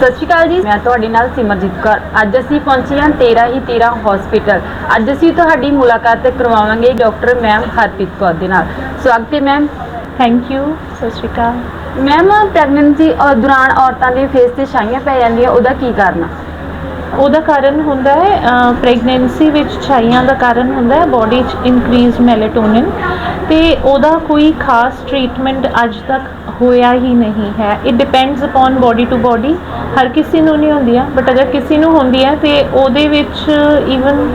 ਸਤਿ ਸ਼੍ਰੀ ਅਕਾਲ ਜੀ। ਮੈਂ ਤੁਹਾਡੇ ਨਾਲ ਸਿਮਰਜੀਤ ਕੌਰ। ਅੱਜ ਅਸੀਂ ਪਹੁੰਚੇ ਹਾਂ 13 ਹੀ 13 ਹਸਪੀਟਲ ਅੱਜ ਅਸੀਂ ਤੁਹਾਡੀ ਮੁਲਾਕਾਤ ਕਰਵਾਵਾਂਗੇ ਡਾਕਟਰ ਮੈਮ ਹਰਪ੍ਰੀਤ ਕੌਰ ਦੇ ਨਾਲ। ਸਵਾਗਤ ਹੈ ਮੈਮ। ਥੈਂਕ ਯੂ ਸਤਿ ਸ਼੍ਰੀ ਅਕਾਲ। ਮੈਮ ਪ੍ਰੈਗਨੈਂਸੀ ਦੌਰਾਨ ਔਰਤਾਂ ਦੇ ਫੇਸ ਤੇ ਛਾਈਆਂ ਪੈ ਜਾਂਦੀਆਂ ਉਹਦਾ ਕੀ ਕਾਰਨ ਆ? ਉਹਦਾ ਕਾਰਨ ਹੁੰਦਾ ਹੈ ਪ੍ਰੈਗਨੈਂਸੀ ਵਿੱਚ ਛਾਈਆਂ ਦਾ ਕਾਰਨ ਹੁੰਦਾ ਹੈ ਬਾਡੀ 'ਚ ਇਨਕਰੀਜ਼ ਮੈਲੇਟੋਨਿਨ ਤੇ ਉਹਦਾ ਕੋਈ ਖਾਸ ਟ੍ਰੀਟਮੈਂਟ ਅੱਜ ਤੱਕ ਹੋਇਆ ਹੀ ਨਹੀਂ ਹੈ। It depends upon body to body ਹਰ ਕਿਸੇ ਨੂੰ ਨਹੀਂ ਹੁੰਦੀਆਂ ਬਟ ਅਗਰ ਕਿਸੇ ਨੂੰ ਹੁੰਦੀ ਹੈ ਤੇ ਉਹਦੇ ਵਿੱਚ ਈਵਨ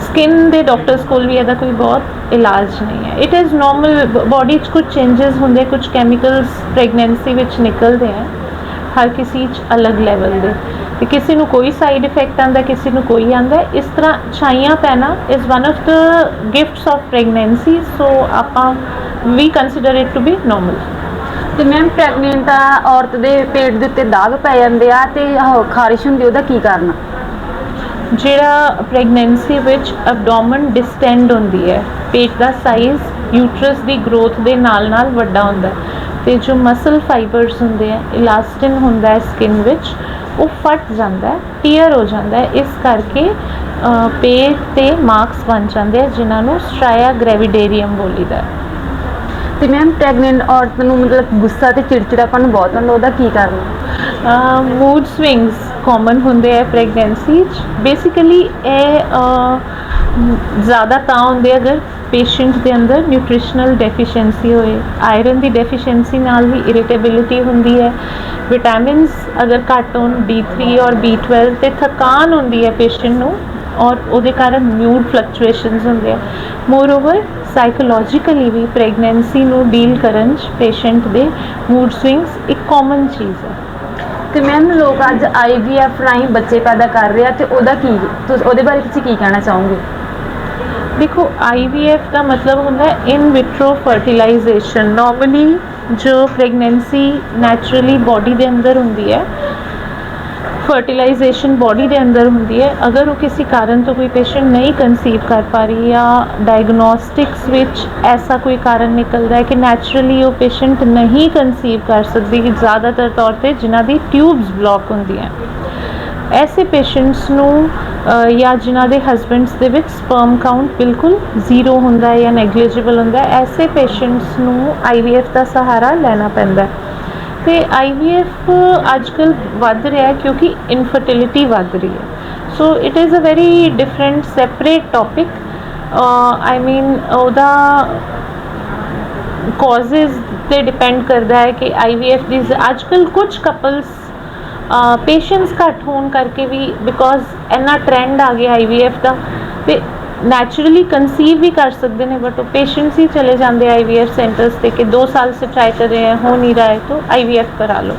ਸਕਿਨ ਦੇ ਡਾਕਟਰਸ ਕੋਲ ਵੀ ਇਹਦਾ ਕੋਈ ਬਹੁਤ ਇਲਾਜ ਨਹੀਂ ਹੈ। ਇਟ ਇਜ਼ ਨਾਰਮਲ ਬਾਡੀ 'ਚ ਕੁਝ ਚੇਂजेस ਹੁੰਦੇ, ਕੁਝ ਕੈਮੀਕਲਸ ਪ੍ਰੈਗਨੈਂਸੀ ਵਿੱਚ ਨਿਕਲਦੇ ਹੈ ਹਰ ਕਿਸੇ 'ਚ ਅਲੱਗ ਲੈਵਲ ਦੇ। ਤੇ ਕਿਸੇ ਨੂੰ ਕੋਈ ਸਾਈਡ ਇਫੈਕਟ ਆਂਦਾ ਕਿਸੇ ਨੂੰ ਕੋਈ ਆਂਦਾ ਇਸ ਤਰ੍ਹਾਂ ਛਾਈਆਂ ਪੈਣਾ is one of the gifts of pregnancy so ਆਪਾਂ ਵੀ consider it to be normal ਤੇ ਮੈਮ ਪ੍ਰੈਗਨੈਂਟ ਆ ਔਰਤ ਦੇ ਪੇਟ ਦੇ ਉੱਤੇ ਦਾਗ ਪੈ ਜਾਂਦੇ ਆ ਤੇ ਉਹ ਖਾਰਿਸ਼ ਹੁੰਦੀ ਉਹਦਾ ਕੀ ਕਾਰਨ ਆ? ਜਿਹੜਾ ਪ੍ਰੈਗਨੈਂਸੀ ਵਿੱਚ ਐਬਡੋਮਨ ਡਿਸਟੈਂਡ ਹੁੰਦੀ ਹੈ ਪੇਟ ਦਾ ਸਾਈਜ਼ ਯੂਟਰਸ ਦੀ ਗਰੋਥ ਦੇ ਨਾਲ ਨਾਲ ਵੱਡਾ ਹੁੰਦਾ ਹੈ ਤੇ ਜੋ ਮਸਲ ਫਾਈਬਰਸ ਹੁੰਦੇ ਆ ਇਲਾਸਟਿਨ ਹੁੰਦਾ ਹੈ ਸਕਿਨ ਵਿੱਚ ਉਹ ਫਟ ਜਾਂਦਾ ਹੈ ਟੀਅਰ ਹੋ ਜਾਂਦਾ ਹੈ ਇਸ ਕਰਕੇ ਅ, ਪੇਟ ਤੇ ਮਾਰਕਸ ਬਣ ਜਾਂਦੇ ਆ ਜਿਨ੍ਹਾਂ ਨੂੰ ਸਟ੍ਰਾਇਆ ਗ੍ਰੈਵਿਡੇਰੀਅਮ ਬੋਲੀਦਾ ਹੈ। ਤੇ ਮੈਮ ਪ੍ਰੈਗਨੈਂਟ ਔਰਤ ਨੂੰ ਮਤਲਬ ਗੁੱਸਾ ਤੇ ਚਿੜਚਿੜਾਪਨ ਬਹੁਤ ਹੁੰਦਾ, ਉਹਦਾ ਕੀ ਕਾਰਨ? ਮੂਡ ਸਵਿੰਗਸ ਕਾਮਨ ਹੁੰਦੇ ਆ ਪ੍ਰੈਗਨੈਂਸੀ ਚ। ਬੇਸਿਕਲੀ ਇਹ ਜ਼ਿਆਦਾ ਤਾਂ ਹੁੰਦੇ ਅਗਰ ਪੇਸ਼ੈਂਟ ਦੇ ਅੰਦਰ ਨਿਊਟ੍ਰੀਸ਼ਨਲ ਡੈਫੀਸ਼ੀਐਂਸੀ ਹੋਏ। ਆਇਰਨ ਦੀ ਡੈਫੀਸ਼ੀਐਂਸੀ ਨਾਲ ਵੀ ਇਰੀਟੇਬਿਲਿਟੀ ਹੁੰਦੀ ਹੈ। ਵਿਟਾਮਿਨਸ ਅਗਰ ਘੱਟ ਹੋਣ D3 ਔਰ B12 ਤੇ ਥਕਾਨ ਹੁੰਦੀ ਹੈ ਪੇਸ਼ੈਂਟ ਨੂੰ ਔਰ ਉਹਦੇ ਕਾਰਨ ਮਿਊਡ ਫਲਕਚੁਏਸ਼ਨਸ ਹੁੰਦੇ ਆ। ਮੋਰ ਓਵਰ ਸਾਈਕੋਲੋਜੀਕਲੀ ਵੀ ਪ੍ਰੈਗਨੈਂਸੀ ਨੂੰ ਡੀਲ ਕਰਨ ਚ ਪੇਸ਼ੈਂਟ ਦੇ ਮੂਡ ਸਵਿੰਗਸ ਇੱਕ ਕਾਮਨ ਚੀਜ਼ ਹੈ। ਤੇ ਮੈਮ ਲੋਕ ਅੱਜ ਆਈਵੀਐਫ ਰਾਹੀਂ ਬੱਚੇ ਪੈਦਾ ਕਰ ਰਹੇ ਆ ਤੇ ਉਹਦਾ ਕੀ ਤੁਸੀਂ ਉਹਦੇ ਬਾਰੇ ਤੁਸੀਂ ਕੀ ਕਹਿਣਾ ਚਾਹੋਗੇ? ਦੇਖੋ IVF ਦਾ ਮਤਲਬ ਹੁੰਦਾ ਇਨ ਵਿਟਰੋ ਫਰਟੀਲਾਈਜੇਸ਼ਨ ਨਾਰਮਲੀ ਜੋ ਪ੍ਰੈਗਨੈਂਸੀ ਨੈਚੁਰਲੀ ਬਾਡੀ ਦੇ ਅੰਦਰ ਹੁੰਦੀ ਹੈ ਫਰਟੀਲਾਈਜੇਸ਼ਨ ਬਾਡੀ ਦੇ ਅੰਦਰ ਹੁੰਦੀ ਹੈ। ਅਗਰ ਉਹ ਕਿਸੇ ਕਾਰਨ ਤੋਂ ਕੋਈ ਪੇਸ਼ੈਂਟ ਨਹੀਂ ਕਨਸੀਵ ਕਰ ਪਾ ਰਹੀ ਜਾਂ ਡਾਇਗਨੋਸਟਿਕਸ ਵਿੱਚ ਐਸਾ ਕੋਈ ਕਾਰਨ ਨਿਕਲਦਾ ਹੈ ਕਿ ਨੈਚੁਰਲੀ ਉਹ ਪੇਸ਼ੈਂਟ ਨਹੀਂ ਕਨਸੀਵ ਕਰ ਸਕਦੀ, ਜ਼ਿਆਦਾਤਰ ਤੌਰ ਤੇ ਜਿਨ੍ਹਾਂ ਦੀ ਟਿਊਬਸ ਬਲੌਕ ਹੁੰਦੀਆਂ ਐਸੇ ਪੇਸ਼ੈਂਟਸ ਨੂੰ ਜਾਂ ਜਿਨ੍ਹਾਂ ਦੇ ਹਸਬੈਂਡਸ ਦੇ ਵਿੱਚ ਸਪਰਮ ਕਾਊਂਟ ਬਿਲਕੁਲ ਜ਼ੀਰੋ ਹੁੰਦਾ ਹੈ ਜਾਂ ਨੈਗਲੀਜੀਬਲ ਹੁੰਦਾ ਹੈ, ਐਸੇ ਪੇਸ਼ੈਂਟਸ ਨੂੰ IVF ਦਾ ਸਹਾਰਾ ਲੈਣਾ ਪੈਂਦਾ ਹੈ। ਤੇ IVF ਅੱਜਕੱਲ ਵੱਧ ਰਿਹਾ ਕਿਉਂਕਿ ਇਨਫਰਟਿਲਿਟੀ ਵੱਧ ਰਹੀ ਹੈ। So it is a very different separate topic I mean ਉਹਦਾ ਕਾਜ਼ਸ ਤੇ ਡਿਪੈਂਡ ਕਰਦਾ ਹੈ ਕਿ IVF ਦੀ ਅੱਜਕੱਲ ਕੁਝ ਕਪਲਸ ਪੇਸ਼ੈਂਸ ਘੱਟ ਹੋਣ ਕਰਕੇ ਵੀ ਬਿਕੋਜ਼ ਇੰਨਾ ਟ੍ਰੈਂਡ ਆ ਗਿਆ IVF ਦਾ, ਤੇ ਨੈਚੁਰਲੀ ਕਨਸੀਵ ਵੀ ਕਰ ਸਕਦੇ ਨੇ ਬਟ ਉਹ ਪੇਸ਼ੈਂਟਸ ਹੀ ਚਲੇ ਜਾਂਦੇ IVF सेंटर्स पे कि दो साल से ट्राई कर रहे हैं हो नहीं रहा है तो IVF करा लो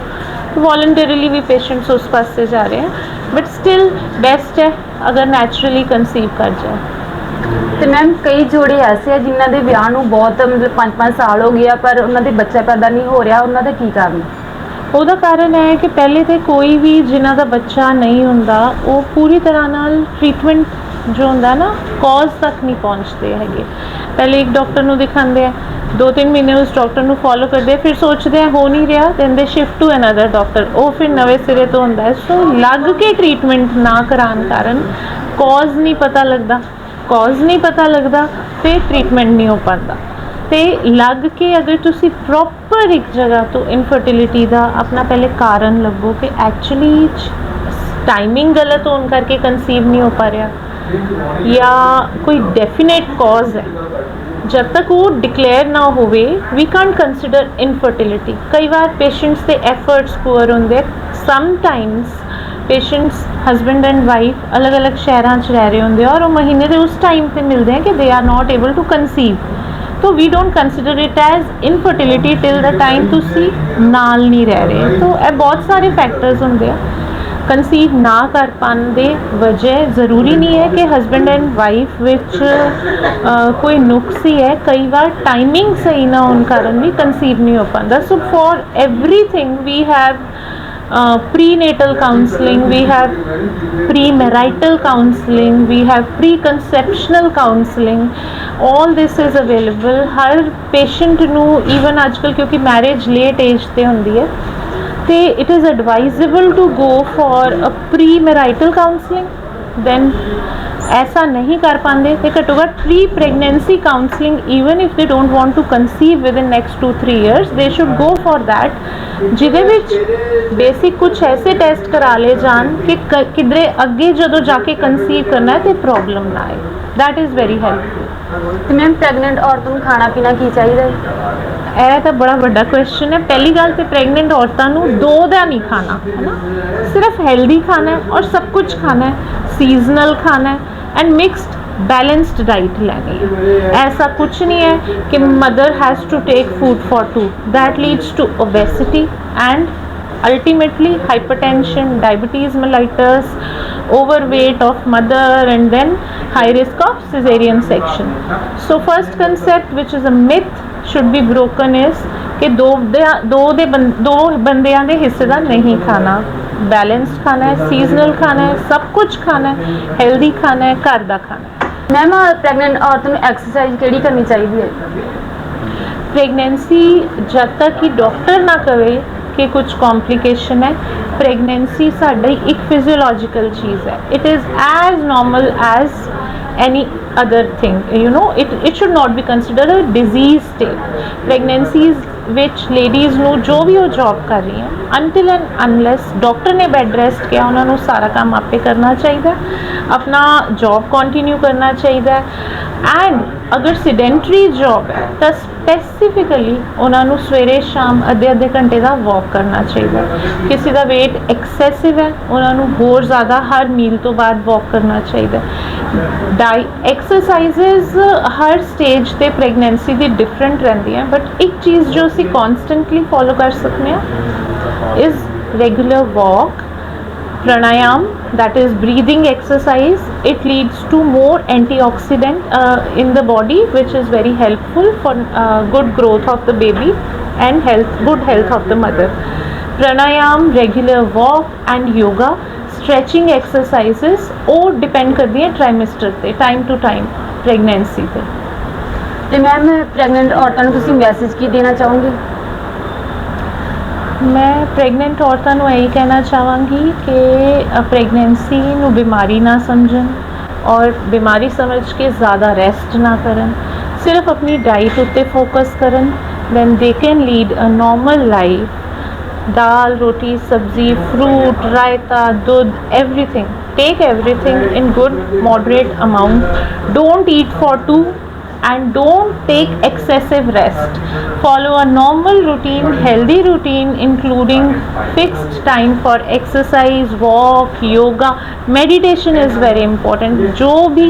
तो वॉल्टरली भी पेशेंट्स उस पास से जा रहे हैं बट स्टिल बेस्ट है अगर नेचुरली कंसीव कर जाए ਤੇ ਮੈਮ ਕਈ ਜੋੜੇ ਐਸੇ ਆ ਜਿਨ੍ਹਾਂ ਦੇ ਵਿਆਹ ਨੂੰ ਬਹੁਤ ਮਤਲਬ 5-5 ਸਾਲ ਹੋ ਗਏ ਆ ਪਰ ਉਹਨਾਂ ਦੇ ਬੱਚਾ ਪੈਦਾ ਨਹੀਂ ਹੋ ਰਿਹਾ ਉਹਨਾਂ ਦਾ ਕੀ ਕਾਰਨ ਉਹਦਾ ਕਾਰਨ ਹੈ ਕਿ ਪਹਿਲੇ ਤੇ ਕੋਈ ਵੀ ਜਿਨ੍ਹਾਂ ਦਾ ਬੱਚਾ ਨਹੀਂ ਹੁੰਦਾ ਉਹ ਪੂਰੀ ਤਰ੍ਹਾਂ ਨਾਲ ਟ੍ਰੀਟਮੈਂਟ ਜੋ ਹੁੰਦਾ ਨਾ ਕਾਜ਼ ਤੱਕ ਨਹੀਂ ਪਹੁੰਚਦੇ ਹੈਗੇ। ਪਹਿਲੇ ਇੱਕ ਡਾਕਟਰ ਨੂੰ ਦਿਖਾਉਂਦੇ ਆ ਦੋ ਤਿੰਨ ਮਹੀਨੇ ਉਸ ਡਾਕਟਰ ਨੂੰ ਫੋਲੋ ਕਰਦੇ ਆ, ਫਿਰ ਸੋਚਦੇ ਆ, ਹੋ ਨਹੀਂ ਰਿਹਾ ਦੈਨ ਦੇ ਸ਼ਿਫਟ ਟੂ ਅਨਦਰ ਡਾਕਟਰ ਉਹ ਫਿਰ ਨਵੇਂ ਸਿਰੇ ਤੋਂ ਹੁੰਦਾ ਹੈ। ਸੋ ਲੱਗ ਕੇ ਟ੍ਰੀਟਮੈਂਟ ਨਾ ਕਰਾਉਣ ਕਾਰਨ ਕਾਜ਼ ਨਹੀਂ ਪਤਾ ਲੱਗਦਾ। ਕਾਜ਼ ਨਹੀਂ ਪਤਾ ਲੱਗਦਾ ਤੇ ਟ੍ਰੀਟਮੈਂਟ ਨਹੀਂ ਹੋ ਪਾਉਂਦਾ। ਤੇ ਲੱਗ ਕੇ ਅਗਰ ਤੁਸੀਂ ਪ੍ਰੋਪਰ ਇੱਕ ਜਗ੍ਹਾ ਤੋਂ ਇਨਫਰਟੀਲਿਟੀ ਦਾ ਆਪਣਾ ਪਹਿਲੇ ਕਾਰਨ ਲੱਭੋ ਕਿ ਐਕਚੁਅਲੀ ਟਾਈਮਿੰਗ ਗਲਤ ਹੋਣ ਕਰਕੇ ਕਨਸੀਵ ਨਹੀਂ ਹੋ ਪਾ ਰਿਹਾ। ਜਾਂ ਕੋਈ ਡੈਫੀਨੇਟ ਕਾਜ਼ ਹੈ ਜਦ ਤੱਕ ਉਹ ਡਿਕਲੇਅਰ ਨਾ ਹੋਵੇ ਵੀ ਕਾਂਟ ਕੰਸੀਡਰ ਇਨਫਰਟੀਲਿਟੀ ਕਈ ਵਾਰ ਪੇਸ਼ੈਂਟਸ ਦੇ ਐਫਰਟਸ ਪੂਅਰ ਹੁੰਦੇ sometimes patients husband and wife ਅਲੱਗ-ਅਲੱਗ ਸ਼ਹਿਰਾਂ 'ਚ ਰਹਿ ਰਹੇ ਹੁੰਦੇ ਆ ਔਰ ਉਹ ਮਹੀਨੇ ਦੇ ਉਸ ਟਾਈਮ ਤੇ ਮਿਲਦੇ ਆ ਕਿ they are not able to conceive तो we don't consider it as infertility till the time ਤੁਸੀਂ ਨਾਲ ਨਹੀਂ ਰਹਿ ਰਹੇ तो ਇਹ ਬਹੁਤ ਸਾਰੇ ਫੈਕਟਰਸ ਹੁੰਦੇ ਆ ਕੰਸੀਵ ਨਾ ਕਰ ਪਾਉਣ ਦੇ ਵਜ੍ਹਾ ਜ਼ਰੂਰੀ ਨਹੀਂ ਹੈ ਕਿ ਹਸਬੈਂਡ ਐਂਡ ਵਾਈਫ ਵਿੱਚ ਕੋਈ ਨੁਕਸ ਹੀ ਹੈ ਕਈ ਵਾਰ ਟਾਈਮਿੰਗ ਸਹੀ ਨਾ ਹੋਣ ਕਾਰਨ ਵੀ ਕੰਸੀਵ ਨਹੀਂ ਹੋ ਪਾਉਂਦਾ so for everything we have prenatal counseling, we have premarital counseling, we have preconceptional counseling. All this is available. ਹਰ ਪੇਸ਼ੈਂਟ ਨੂੰ ਈਵਨ ਅੱਜਕੱਲ ਕਿਉਂਕਿ ਮੈਰਿਜ ਲੇਟ ਏਜ ਤੇ ਹੁੰਦੀ ਹੈ ਤੇ it is advisable to go for a pre marital counseling. Then ਐਸਾ ਨਹੀਂ ਕਰ ਪਾਉਂਦੇ ਤੇ ਘੱਟੋ ਘੱਟ 3 pregnancy counselling even if they don't want to conceive within next 2 3 years they should go for that ਜਿਹਦੇ ਵਿੱਚ ਬੇਸਿਕ ਕੁਝ ਐਸੇ ਟੈਸਟ ਕਰਾ ਲਏ ਜਾਣ ਕਿ ਕਿਧਰੇ ਅੱਗੇ ਜਦੋਂ ਜਾ ਕੇ ਕਨਸੀਵ ਕਰਨਾ ਹੈ ਤੇ ਪ੍ਰੋਬਲਮ ਨਾ ਆਏ that is very helpful ਤੇ ਮੈਮ ਪ੍ਰੈਗਨੈਂਟ ਔਰਤ ਨੂੰ ਖਾਣਾ ਪੀਣਾ ਕੀ ਚਾਹੀਦਾ ਹੈ ਇਹ ਤਾਂ ਬੜਾ ਵੱਡਾ ਕੁਐਸਚਨ ਹੈ ਪਹਿਲੀ ਗੱਲ ਤੇ ਪ੍ਰੈਗਨੈਂਟ ਔਰਤਾਂ ਨੂੰ ਦੋ ਦਾ ਨਹੀਂ ਖਾਣਾ ਹੈ ਨਾ ਸਿਰਫ ਹੈਲਦੀ ਖਾਣਾ ਹੈ ਔਰ ਸਭ ਕੁਝ ਖਾਣਾ ਹੈ ਸੀਜ਼ਨਲ ਖਾਣਾ ਹੈ ਐਂਡ ਮਿਕਸਡ ਬੈਲੈਂਸਡ ਡਾਈਟ ਲੈਣੀ ਹੈ ਐਸਾ ਕੁਝ ਨਹੀਂ ਹੈ ਕਿ mother has to take food for two that leads to obesity and ultimately hypertension, diabetes mellitus, overweight of mother and then high risk of cesarean section. So first concept which is a myth should be broken is ਕਿ ਦੋ ਦੇ ਦੋ ਦੇ ਦੋ ਬੰਦਿਆਂ ਦੇ ਹਿੱਸੇ ਦਾ ਨਹੀਂ ਖਾਣਾ ਬੈਲੈਂਸਡ ਖਾਣਾ ਹੈ ਸੀਜ਼ਨਲ ਖਾਣਾ ਹੈ ਸਭ ਕੁਝ ਖਾਣਾ ਹੈ ਹੈਲਦੀ ਖਾਣਾ ਹੈ ਘਰ ਦਾ ਖਾਣਾ ਮੈਮ ਪ੍ਰੈਗਨੈਂਟ ਔਰਤ ਨੂੰ ਐਕਸਰਸਾਈਜ਼ ਕਿਹੜੀ ਕਰਨੀ ਚਾਹੀਦੀ ਹੈ ਪ੍ਰੈਗਨੈਂਸੀ ਜਦ ਤੱਕ ਕਿ ਡਾਕਟਰ ਨਾ ਕਵੇ ਕਿ ਕੁਝ ਕੰਪਲਿਕੇਸ਼ਨ ਹੈ ਪ੍ਰੈਗਨੈਂਸੀ ਸਾਡੀ ਇੱਕ ਫਿਜ਼ੀਓਲੋਜੀਕਲ ਚੀਜ਼ ਹੈ। It is as normal as any other thing you know it, it should not be considered a disease state pregnancies ਵਿੱਚ ਲੇਡੀਜ਼ ਨੂੰ ਜੋ ਵੀ ਉਹ ਜੌਬ ਕਰ ਰਹੀ ਹੈ ਅੰਟਿਲ ਐਂਡ ਅਨਲੈਸ ਡਾਕਟਰ ਨੇ ਬੈਡ ਰੈਸਟ ਕਿਹਾ ਉਹਨਾਂ ਨੂੰ ਸਾਰਾ ਕੰਮ ਆਪੇ ਕਰਨਾ ਚਾਹੀਦਾ ਆਪਣਾ ਜੌਬ ਕੰਟੀਨਿਊ ਕਰਨਾ ਚਾਹੀਦਾ ਐਂਡ ਅਗਰ ਸਿਡੈਂਟਰੀ ਜੌਬ ਹੈ ਤਾਂ ਸਪੈਸੀਫਿਕਲੀ ਉਹਨਾਂ ਨੂੰ ਸਵੇਰੇ, ਸ਼ਾਮ ਅੱਧੇ ਅੱਧੇ ਘੰਟੇ ਦਾ ਵਾਕ ਕਰਨਾ ਚਾਹੀਦਾ। ਕਿਸੇ ਦਾ weight ਐਕਸੈਸਿਵ ਹੈ, ਉਹਨਾਂ ਨੂੰ ਹੋਰ ਜ਼ਿਆਦਾ ਹਰ ਮੀਲ ਤੋਂ ਬਾਅਦ ਵਾਕ ਕਰਨਾ ਚਾਹੀਦਾ। ਡਾਈ ਐਕਸਰਸਾਈਜ਼ਸ ਹਰ ਸਟੇਜ ਤੇ ਪ੍ਰੈਗਨੈਂਸੀ ਦੀ ਡਿਫਰੈਂਟ ਰਹਿੰਦੀਆਂ ਬਟ ਇੱਕ ਚੀਜ਼ ਜੋ ਅਸੀਂ ਕਨਸਟੈਂਟਲੀ ਫੋਲੋ ਕਰ ਸਕਦੇ ਹਾਂ is regular walk pranayam that is breathing exercise it leads to more antioxidant uh, in the body which is very helpful for uh, good growth of the baby and health good health of the mother pranayam regular walk and yoga stretching exercises ਉਹ depend ਕਰਦੀ ਹੈ ਟ੍ਰਾਈਮੈਸਟਰ ਤੇ time to time pregnancy ਤੇ ਤੇ ma'am pregnant ਔਰਤਾਂ ਨੂੰ ਤੁਸੀਂ message ਕੀ ਦੇਣਾ ਚਾਹੋਗੇ ਮੈਂ ਪ੍ਰੈਗਨੈਂਟ ਔਰਤਾਂ ਨੂੰ ਇਹੀ ਕਹਿਣਾ ਚਾਹਾਂਗੀ ਕਿ ਪ੍ਰੈਗਨੈਂਸੀ ਨੂੰ ਬਿਮਾਰੀ ਨਾ ਸਮਝਣ ਔਰ ਬਿਮਾਰੀ ਸਮਝ ਕੇ ਜ਼ਿਆਦਾ ਰੈਸਟ ਨਾ ਕਰਨ ਸਿਰਫ ਆਪਣੀ ਡਾਈਟ ਉੱਤੇ ਫੋਕਸ ਕਰਨ then they can lead a normal life dal roti sabzi fruit raita dud everything take everything in good moderate amount don't eat for two and don't take excessive rest follow a normal routine healthy routine including fixed time for exercise walk yoga meditation is very important जो भी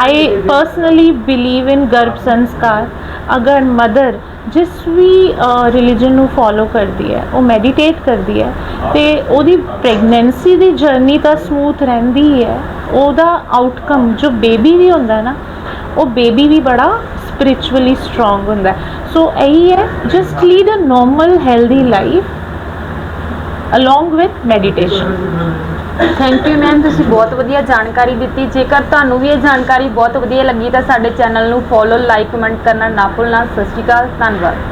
i personally believe in गर्भ संस्कार अगर mother ਜਿਸ ਵੀ religion ਨੂੰ follow ਕਰਦੀ ਹੈ ਉਹ ਮੈਡੀਟੇਟ ਕਰਦੀ ਹੈ ਤੇ ਉਹਦੀ ਪ੍ਰੈਗਨੈਂਸੀ ਦੀ ਜਰਨੀ ਤਾਂ ਸਮੂਥ ਰਹਿੰਦੀ ਹੈ ਉਹਦਾ ਆਊਟਕਮ ਜੋ ਬੇਬੀ ਵੀ ਹੁੰਦਾ ਨਾ ਉਹ ਬੇਬੀ ਵੀ ਬੜਾ ਸਪਿਰਚੁਅਲੀ ਸਟਰੋਂਗ ਹੁੰਦਾ ਸੋ ਇਹੀ ਹੈ just lead a normal healthy life along with meditation thank you ma'am ਤੁਸੀਂ ਬਹੁਤ ਵਧੀਆ ਜਾਣਕਾਰੀ ਦਿੱਤੀ। ਜੇਕਰ ਤੁਹਾਨੂੰ ਵੀ ਇਹ ਜਾਣਕਾਰੀ ਬਹੁਤ ਵਧੀਆ ਲੱਗੀ ਤਾਂ ਸਾਡੇ ਚੈਨਲ ਨੂੰ ਫੋਲੋ ਲਾਈਕ ਕਮੈਂਟ ਕਰਨਾ ਨਾ ਭੁੱਲਣਾ। ਸਤਿ ਸ਼੍ਰੀ ਅਕਾਲ, ਧੰਨਵਾਦ।